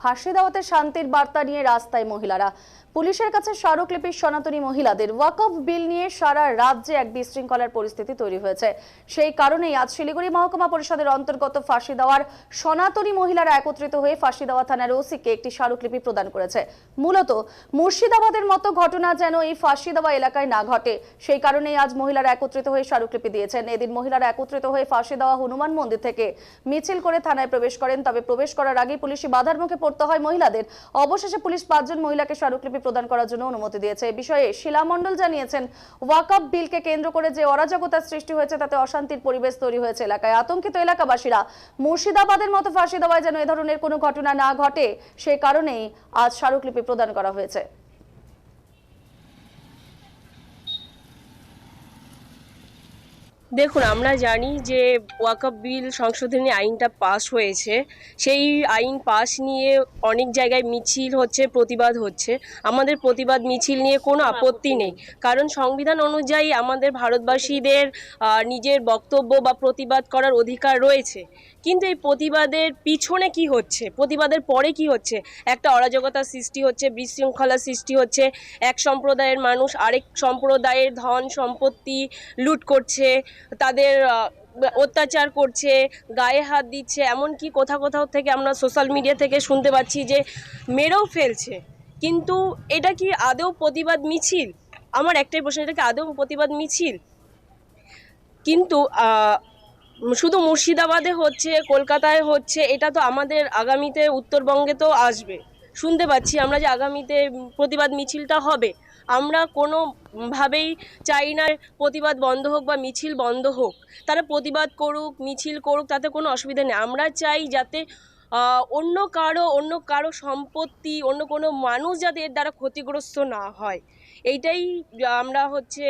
ফাঁসি দেওয়াতে শান্তির বার্তা নিয়ে রাস্তায় মহিলারা। পুলিশের কাছে স্মারকলিপির সনাতনী মহিলাদের। ওয়াকফ বিল নিয়ে সারা রাজ্যে এক বিশৃঙ্খলার পরিস্থিতি তৈরি হয়েছে। সেই কারণেই আজ শিলিগুড়ি মহকুমা পরিষদের অন্তর্গত ফাঁসি দেওয়ার সনাতনী মহিলারা একত্রিত হয়ে ফাঁসি দেওয়া থানার ওসিকে একটি স্মারকলিপি প্রদান করেছে। মূলত মুর্শিদাবাদের মতো ঘটনা যেন এই ফাঁসি দেওয়া এলাকায় না ঘটে, সেই কারণেই আজ মহিলারা একত্রিত হয়ে স্মারকলিপি দিয়েছেন। এদিন মহিলারা একত্রিত হয়ে ফাঁসি দেওয়া হনুমান মন্দির থেকে মিছিল করে থানায় প্রবেশ করেন। তবে প্রবেশ করার আগে পুলিশি বাধার মুখে পড়তে হয় মহিলাদের। অবশেষে পুলিশ পাঁচজন মহিলাকে স্মারকলিপি প্রদান করার জন্য অনুমতি দিয়েছে। এ বিষয়ে শিলা মণ্ডল জানিয়েছেন ওয়াকআপ বিলকে কেন্দ্র করে যে অরাজকতার সৃষ্টি হয়েছে, তাতে অশান্তির পরিবেশ তৈরি হয়েছে এলাকায়। আতঙ্কিত এলাকাবাসীরা, মুর্শিদাবাদের মতো ফাঁসি দেওয়ায় যেন এ ধরনের কোনো ঘটনা না ঘটে, সে কারণেই আজ স্মারকলিপি প্রদান করা হয়েছে। দেখুন আমরা জানি যে ওয়াকআপ বিল সংশোধনী আইনটা পাস হয়েছে। সেই আইন পাস নিয়ে অনেক জায়গায় মিছিল হচ্ছে প্রতিবাদ হচ্ছে। আমাদের প্রতিবাদ মিছিল নিয়ে কোনো আপত্তি নেই। কারণ সংবিধান অনুযায়ী আমাদের ভারতবাসীদের নিজের বক্তব্য বা প্রতিবাদ করার অধিকার রয়েছে। কিন্তু এই প্রতিবাদের পিছনে কি হচ্ছে? প্রতিবাদের পরে কি হচ্ছে? একটা অরাজকতার সৃষ্টি হচ্ছে বিশৃঙ্খলার সৃষ্টি হচ্ছে। এক সম্প্রদায়ের মানুষ আরেক সম্প্রদায়ের ধন সম্পত্তি লুট করছে। তাদের অত্যাচার করছে, গায়ে হাত দিচ্ছে, এমনকি কোথাও কোথাও থেকে আমরা সোশ্যাল মিডিয়া থেকে শুনতে পাচ্ছি যে মেরেও ফেলছে। কিন্তু এটা কি আদৌ প্রতিবাদ মিছিল? আমার একটাই প্রশ্ন, এটা কি আদৌ প্রতিবাদ মিছিল? কিন্তু শুধু মুর্শিদাবাদে হচ্ছে, কলকাতায় হচ্ছে, এটা তো আমাদের আগামীতে উত্তরবঙ্গে তো আসবে। শুনতে পাচ্ছি, আমরা যে আগামীতে প্রতিবাদ মিছিলটা হবে, আমরা কোনোভাবেই চাই না প্রতিবাদ বন্ধ হোক বা মিছিল বন্ধ হোক। তারা প্রতিবাদ করুক, মিছিল করুক, তাতে কোনো অসুবিধা নেই। আমরা চাই যাতে অন্য কারও অন্য কারও সম্পত্তি, অন্য কোনো মানুষ যাতে এর দ্বারা ক্ষতিগ্রস্ত না হয়। এইটাই আমরা হচ্ছে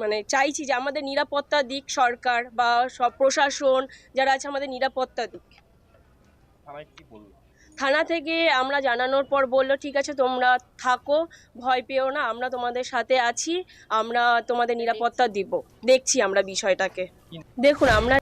মানে চাইছি যে আমাদের নিরাপত্তা দিক সরকার বা সব প্রশাসন যারা আছে আমাদের নিরাপত্তা দিক। থানা থেকে আমরা জানানোর পর বলল, ঠিক আছে, তোমরা থাকো, ভয় পেও না, আমরা তোমাদের সাথে আছি, আমরা তোমাদের নিরাপত্তা দিব। দেখছি আমরা বিষয়টাকে। দেখুন, আমরা